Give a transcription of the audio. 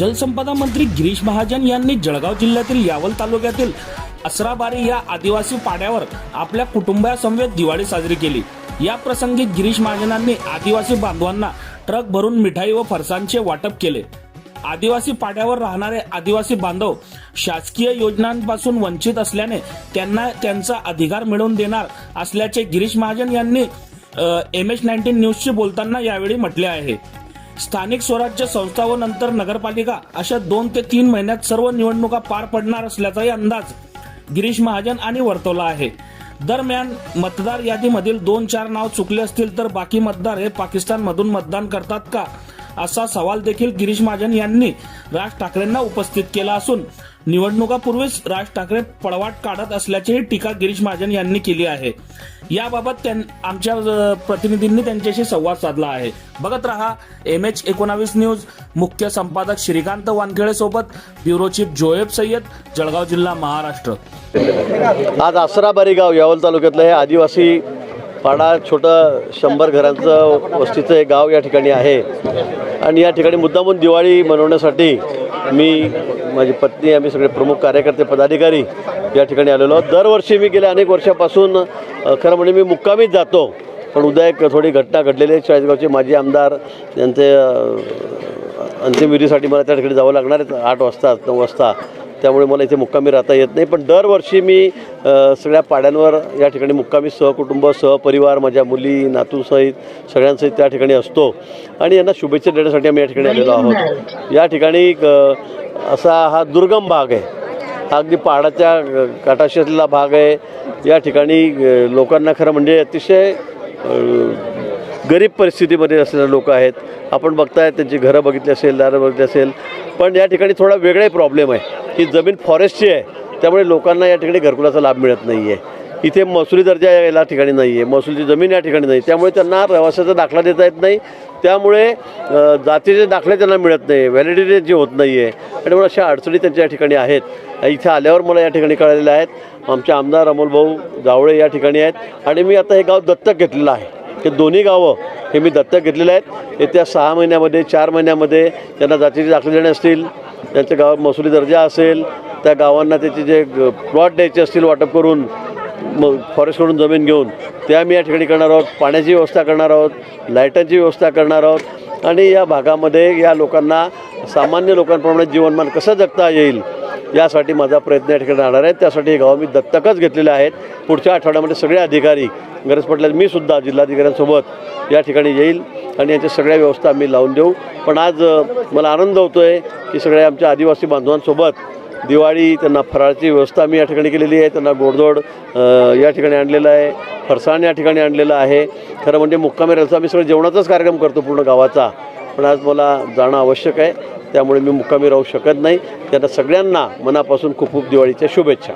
जलसंपदा मंत्री गिरीश महाजन यांनी जळगाव जिल्ह्यातील यावल तालुक्यातील असराबारी या आदिवासी पाड्यावर आपल्या कुटुंबासमवेत दिवाळी साजरी केली. या प्रसंगी गिरीश महाजनांनी आदिवासी बांधवांना ट्रक भरून मिठाई व फरसांचे वाटप केले. आदिवासी पाड्यावर राहणारे आदिवासी बांधव शासकीय योजनांपासून वंचित असल्याने त्यांना त्यांचा अधिकार मिळवून देणार असल्याचे गिरीश महाजन यांनी एम एच नाईन्टीन न्यूजशी बोलताना यावेळी म्हटले आहे. स्थानिक स्वराज्य संस्था व नंतर नगरपालिका अशा दोन ते तीन महिन्यात सर्व निवडणुका पार पडणार असल्याचाही अंदाज गिरीश महाजन आणि वर्तवला आहे. दरम्यान मतदार यादीमधील दोन चार नाव चुकले असतील तर बाकी मतदार हे पाकिस्तानमधून मतदान करतात का? असा सवाल देखील गिरीश महाजन यांनी राज ठाकरेंना उपस्थित केला असून निवडणुकापूर्वीच राज ठाकरे पळवाट काढत असल्याचीही टीका गिरीश महाजन यांनी केली आहे. याबाबत त्यां- आमच्या प्रतिनिधींनी त्यांच्याशी संवाद साधला आहे. बघत रहा एम एच एकोणावीस न्यूज. मुख्य संपादक श्रीकांत वानखेडे सोबत ब्युरो चीफ जोएब सय्यद जळगाव जिल्हा महाराष्ट्र. आज आसरा बरेगाव यावल तालुक्यातलं हे आदिवासी पाडा छोटं शंभर घरांचं वस्तीचं हे गाव या ठिकाणी आहे. आणि या ठिकाणी मुद्दामून दिवाळी मनवण्यासाठी मी माझी पत्नी आम्ही सगळे प्रमुख कार्यकर्ते पदाधिकारी या ठिकाणी आलेलो आहोत. दरवर्षी मी गेल्या अनेक वर्षापासून खरं म्हणजे मी मुक्कामीच जातो. पण उद्या एक थोडी घटना घडलेली आहे. चाळीसगावचे माजी आमदार त्यांचे अंतिम अंतिमविधीसाठी मला त्या ठिकाणी जावं लागणार आहे. आठ वाजता नऊ वाजता. त्यामुळे मला इथे मुक्कामी राहता येत नाही. पण दरवर्षी मी सगळ्या पाड्यांवर या ठिकाणी मुक्कामी सहकुटुंब सहपरिवार माझ्या मुली नातूसहित सगळ्यांसहित त्या ठिकाणी असतो. आणि यांना शुभेच्छा देण्यासाठी आम्ही या ठिकाणी आलेलो आहोत. या ठिकाणी असा हा दुर्गम भाग आहे. हा अगदी पहाडाच्या काठाशी असलेला भाग आहे. या ठिकाणी लोकांना खरं म्हणजे अतिशय गरीब परिस्थितीमध्ये असलेले लोक आहेत. आपण बघताय त्यांची घरं बघितली असेल दारं बघितली असेल. पण या ठिकाणी थोडा वेगळाही प्रॉब्लेम आहे. ही जमीन फॉरेस्टची आहे. त्यामुळे लोकांना या ठिकाणी घरकुलाचा लाभ मिळत नाही आहे इथे महसुली दर्जा या ठिकाणी नाही आहे महसुलीची जमीन या ठिकाणी नाही. त्यामुळे त्यांना रहिवासाचा दाखला देता येत नाही. त्यामुळे जातीचे दाखले त्यांना मिळत नाही. व्हॅलिडिटी जी होत नाही आहे आणि मग अशा अडचणी त्यांच्या या ठिकाणी आहेत. इथे आल्यावर मला या ठिकाणी कळलेल्या आहेत. आमचे आमदार अमोल भाऊ जावळे या ठिकाणी आहेत. आणि मी आता हे गाव दत्तक घेतलेलं आहे. हे दोन्ही गावं हे मी दत्तक घेतलेले आहेत. येत्या सहा महिन्यामध्ये चार महिन्यामध्ये त्यांना जातीचे दाखले देणे असतील त्यांच्या गावात महसुली दर्जा असेल त्या गावांना त्याचे जे प्लॉट द्यायचे असतील वाटप करून मग फॉरेस्टकडून जमीन घेऊन ते आम्ही या ठिकाणी करणार आहोत. पाण्याची व्यवस्था करणार आहोत लाईटांची व्यवस्था करणार आहोत. आणि या भागामध्ये या लोकांना सामान्य लोकांप्रमाणे जीवनमान कसं जगता येईल यासाठी माझा प्रयत्न या ठिकाणी राहणार आहे. त्यासाठी हे गाव मी दत्तकच घेतलेले आहेत. पुढच्या आठवड्यामध्ये सगळे अधिकारी गरज पडल्यास मी सुद्धा जिल्हाधिकाऱ्यांसोबत या ठिकाणी येईल. आणि याच्या सगळ्या व्यवस्था आम्ही लावून देऊ. पण आज मला आनंद होतो आहे की सगळ्या आमच्या आदिवासी बांधवांसोबत दिवाळी त्यांना फराळची व्यवस्था आम्ही या ठिकाणी केलेली आहे त्यांना गोडधोड या ठिकाणी आणलेलं आहे फरसाण या ठिकाणी आणलेलं आहे. खरं म्हणजे मुक्कामी राहिलं आम्ही सगळं जेवणाचाच कार्यक्रम करतो पूर्ण गावाचा पण आज मला जाणं आवश्यक आहे त्यामुळे मी मुक्कामी राहू शकत नाही. त्यांना सगळ्यांना मनापासून खूप खूप दिवाळीच्या शुभेच्छा.